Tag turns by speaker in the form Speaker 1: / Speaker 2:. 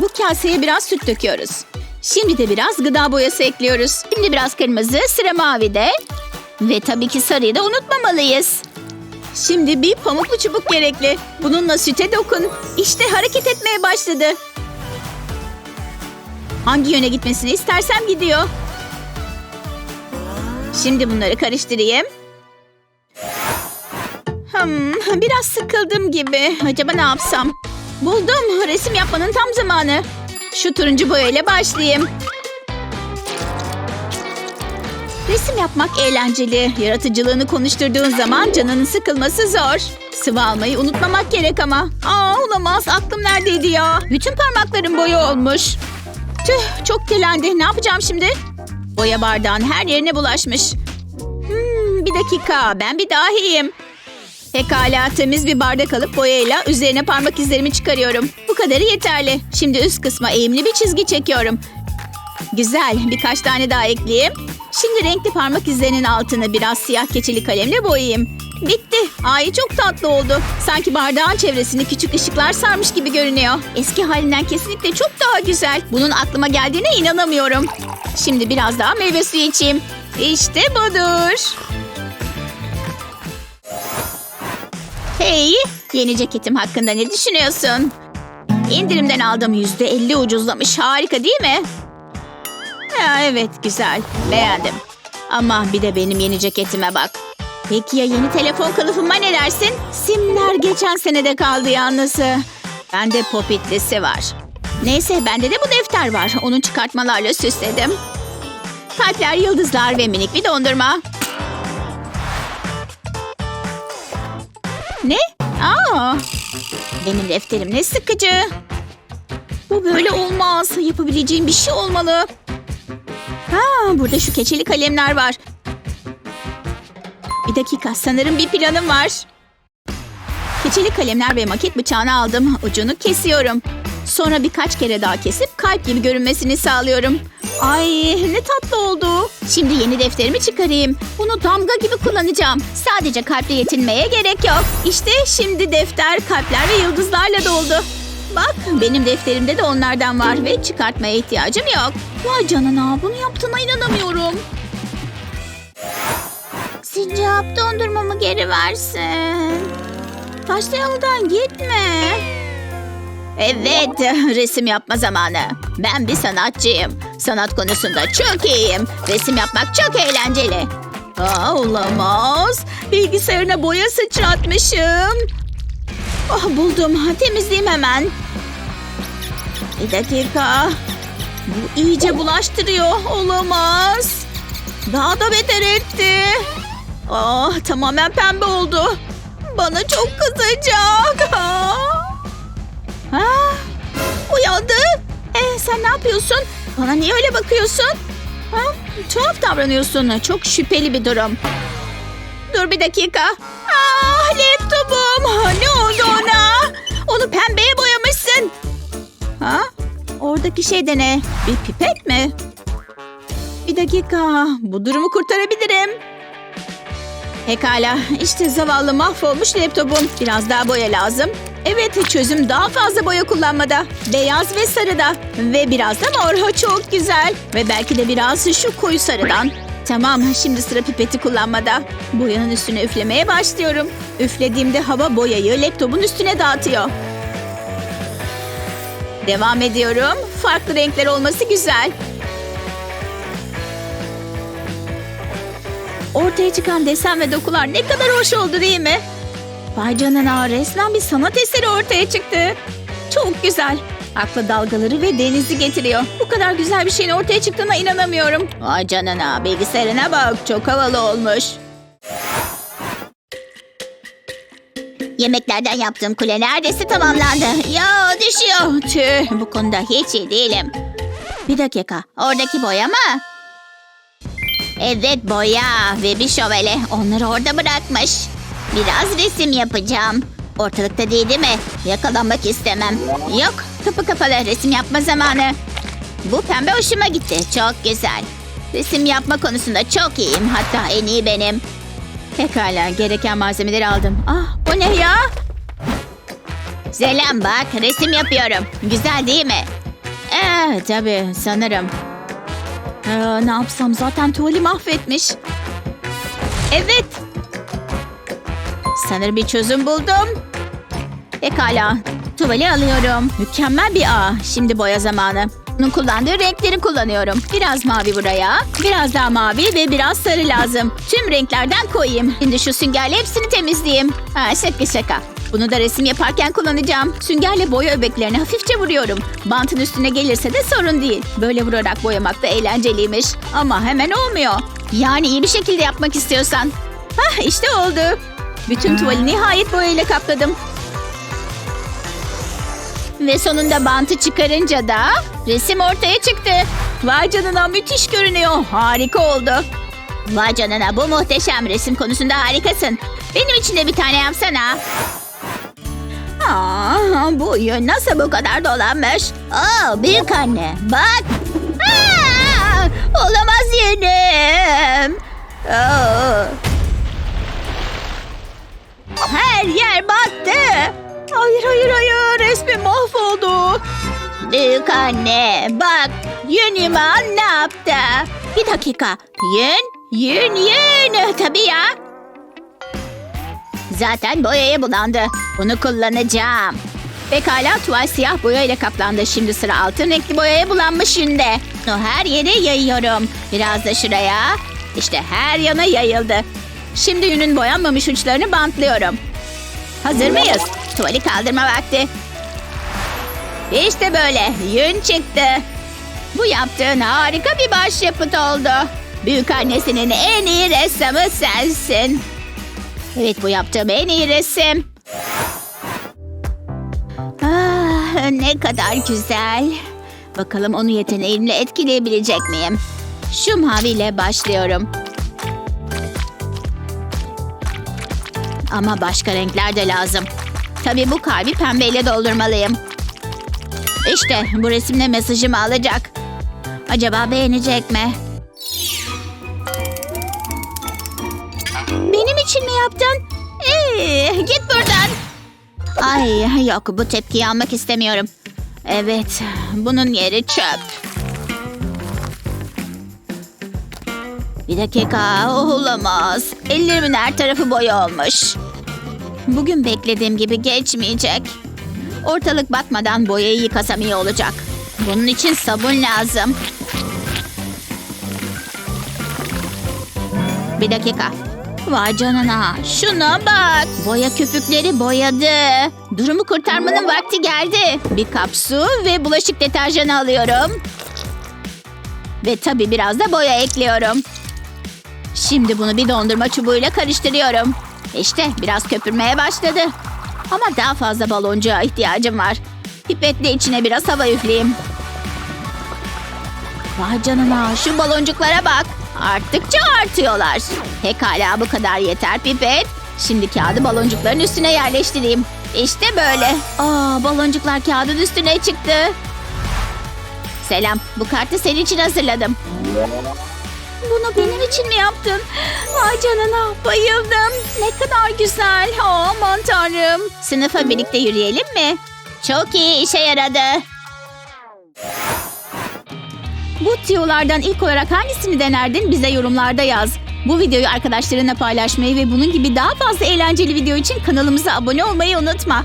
Speaker 1: Bu kaseye biraz süt döküyoruz. Şimdi de biraz gıda boyası ekliyoruz. Şimdi biraz kırmızı, sıra mavide. Ve tabii ki sarıyı da unutmamalıyız. Şimdi bir pamuklu çubuk gerekli. Bununla süte dokun. İşte hareket etmeye başladı. Hangi yöne gitmesini istersem gidiyor. Şimdi bunları karıştırayım. Hmm, biraz sıkıldım gibi. Acaba ne yapsam? Buldum. Resim yapmanın tam zamanı. Şu turuncu boyayla başlayayım. Resim yapmak eğlenceli. Yaratıcılığını konuşturduğun zaman canının sıkılması zor. Sıvı almayı unutmamak gerek ama. Aa olamaz. Aklım neredeydi ya? Bütün parmaklarım boya olmuş. Tüh çok kirlendi. Ne yapacağım şimdi? Boya bardağın her yerine bulaşmış. Hmm, bir dakika. Ben bir dahiyim. Pekala temiz bir bardak alıp boyayla üzerine parmak izlerimi çıkarıyorum. Bu kadarı yeterli. Şimdi üst kısma eğimli bir çizgi çekiyorum. Güzel. Birkaç tane daha ekleyeyim. Şimdi renkli parmak izlerinin altını biraz siyah keçeli kalemle boyayayım. Bitti. Ay çok tatlı oldu. Sanki bardağın çevresini küçük ışıklar sarmış gibi görünüyor. Eski halinden kesinlikle çok daha güzel. Bunun aklıma geldiğine inanamıyorum. Şimdi biraz daha meyve suyu içeyim. İşte budur. Hey, yeni ceketim hakkında ne düşünüyorsun? İndirimden aldım yüzde elli ucuzlamış. Harika değil mi? Ya, evet güzel. Beğendim. Ama bir de benim yeni ceketime bak. Peki ya yeni telefon kılıfıma ne dersin? Simler geçen senede kaldı yalnız. Bende popitlisi var. Neyse bende de bu defter var. Onun çıkartmalarla süsledim. Kalpler, yıldızlar ve minik bir dondurma. Benim defterim ne sıkıcı. Bu böyle olmaz. Yapabileceğim bir şey olmalı. Ha, burada şu keçeli kalemler var. Bir dakika, sanırım bir planım var. Keçeli kalemler ve maket bıçağını aldım. Ucunu kesiyorum. Sonra birkaç kere daha kesip kalp gibi görünmesini sağlıyorum. Ay ne tatlı oldu. Şimdi yeni defterimi çıkarayım. Bunu damga gibi kullanacağım. Sadece kalple yetinmeye gerek yok. İşte şimdi defter kalpler ve yıldızlarla doldu. Bak benim defterimde de onlardan var ve çıkartmaya ihtiyacım yok. Vay canına bunu yaptığına inanamıyorum. Sincap dondurmamı geri versin. Taşlı yoldan gitme. Evet, resim yapma zamanı. Ben bir sanatçıyım. Sanat konusunda çok iyiyim. Resim yapmak çok eğlenceli. Aa, olamaz. Bilgisayarına boya sıçratmışım. Ah buldum. Temizleyeyim hemen. Bir dakika. Bu iyice bulaştırıyor. Olamaz. Daha da beter etti. Ah tamamen pembe oldu. Bana çok kızacak. Ah. Ha, uyandı. Ee, sen ne yapıyorsun? Bana niye öyle bakıyorsun? Ha, tuhaf davranıyorsun. Çok şüpheli bir durum. Dur bir dakika. Ah laptopum. Ne oldu ona? Onu pembeye boyamışsın. Ha? Oradaki şey de ne? Bir pipet mi? Bir dakika. Bu durumu kurtarabilirim. Pekala. İşte zavallı mahvolmuş laptopum. Biraz daha boya lazım. Evet çözüm daha fazla boya kullanmada. Beyaz ve sarıda. Ve biraz da mor. Çok güzel. Ve belki de biraz şu koyu sarıdan. Tamam şimdi sıra pipeti kullanmada. Boyanın üstüne üflemeye başlıyorum. Üflediğimde hava boyayı laptopun üstüne dağıtıyor. Devam ediyorum. Farklı renkler olması güzel. Ortaya çıkan desen ve dokular ne kadar hoş oldu değil mi? Vay canına resmen bir sanat eseri ortaya çıktı. Çok güzel. Akla dalgaları ve denizi getiriyor. Bu kadar güzel bir şeyin ortaya çıktığına inanamıyorum. Vay canına bilgisayarına bak çok havalı olmuş. Yemeklerden yaptığım kule neredeyse tamamlandı. Ya düşüyor. Tüh bu konuda hiç iyi değilim. Bir dakika oradaki boya mı? Evet boya ve bir şövalye onları orada bırakmış. Biraz resim yapacağım. Ortalıkta değil değil mi? Yakalanmak istemem. Yok kapı kapalı resim yapma zamanı. Bu pembe hoşuma gitti. Çok güzel. Resim yapma konusunda çok iyiyim. Hatta en iyi benim. Pekala gereken malzemeleri aldım. Ah bu ne ya? Selam bak resim yapıyorum. Güzel değil mi? Ee, tabii sanırım. Ee, ne yapsam zaten tuvali mahvetmiş. Evet. Sanırım bir çözüm buldum. Pekala. Tuvali alıyorum. Mükemmel bir ağ. Şimdi boya zamanı. Bunun kullandığı renkleri kullanıyorum. Biraz mavi buraya, biraz daha mavi ve biraz sarı lazım. Tüm renklerden koyayım. Şimdi şu süngerle hepsini temizleyeyim. Ha şaka şaka. Bunu da resim yaparken kullanacağım. Süngerle boya öbeklerini hafifçe vuruyorum. Bantın üstüne gelirse de sorun değil. Böyle vurarak boyamak da eğlenceliymiş. Ama hemen olmuyor. Yani iyi bir şekilde yapmak istiyorsan. Hah işte oldu. Bütün tuvali nihayet boyayla kapladım. Ve sonunda bantı çıkarınca da resim ortaya çıktı. Vay canına müthiş görünüyor. Harika oldu. Vay canına bu muhteşem resim konusunda harikasın. Benim için de bir tane yapsana. Aa, bu yün nasıl bu kadar dolanmış? Aa, büyük anne bak. Aa, olamaz yünüm. Aa. Her yer battı. Hayır hayır hayır resmim mahvoldu. Büyük anne bak yün yuman ne yaptı? Bir dakika yün yün yün tabii ya. Zaten boyaya bulandı. Bunu kullanacağım. Pekala tuval siyah boyayla kaplandı. Şimdi sıra altın renkli boyaya bulanmış yünde. Her yere yayıyorum. Biraz da şuraya. İşte her yana yayıldı. Şimdi yünün boyanmamış uçlarını bantlıyorum. Hazır mıyız? Tuvali kaldırma vakti. İşte böyle yün çıktı. Bu yaptığın harika bir başyapıt oldu. Büyük annesinin en iyi ressamı sensin. Evet bu yaptığım en iyi resim. Ah, ne kadar güzel. Bakalım onu yeteneğimle etkileyebilecek miyim? Şu maviyle başlıyorum. Ama başka renkler de lazım. Tabii bu kalbi pembeyle doldurmalıyım. İşte bu resimle mesajımı alacak. Acaba beğenecek mi? Benim için mi yaptın? Ee, git buradan. Ay yok bu tepkiyi almak istemiyorum. Evet bunun yeri çöp. Bir dakika olamaz. Ellerimin her tarafı boya olmuş. Bugün beklediğim gibi geçmeyecek. Ortalık batmadan boyayı yıkasam iyi olacak. Bunun için sabun lazım. Bir dakika. Vay canına. Şuna bak. Boya köpükleri boyadı. Durumu kurtarmanın vakti geldi. Bir kap su ve bulaşık deterjanı alıyorum. Ve tabii biraz da boya ekliyorum. Şimdi bunu bir dondurma çubuğuyla karıştırıyorum. İşte biraz köpürmeye başladı. Ama daha fazla baloncuğa ihtiyacım var. Pipetle içine biraz hava üfleyeyim. Vay canına şu baloncuklara bak. Arttıkça artıyorlar. Pekala bu kadar yeter pipet. Şimdi kağıdı baloncukların üstüne yerleştireyim. İşte böyle. Aa baloncuklar kağıdın üstüne çıktı. Selam bu kartı senin için hazırladım. Bunu benim için mi yaptın? Vay canına bayıldım. Ne kadar güzel. Aman tanrım. Sınıfa birlikte yürüyelim mi? Çok iyi işe yaradı. Bu tiyolardan ilk olarak hangisini denerdin bize yorumlarda yaz. Bu videoyu arkadaşlarına paylaşmayı ve bunun gibi daha fazla eğlenceli video için kanalımıza abone olmayı unutma.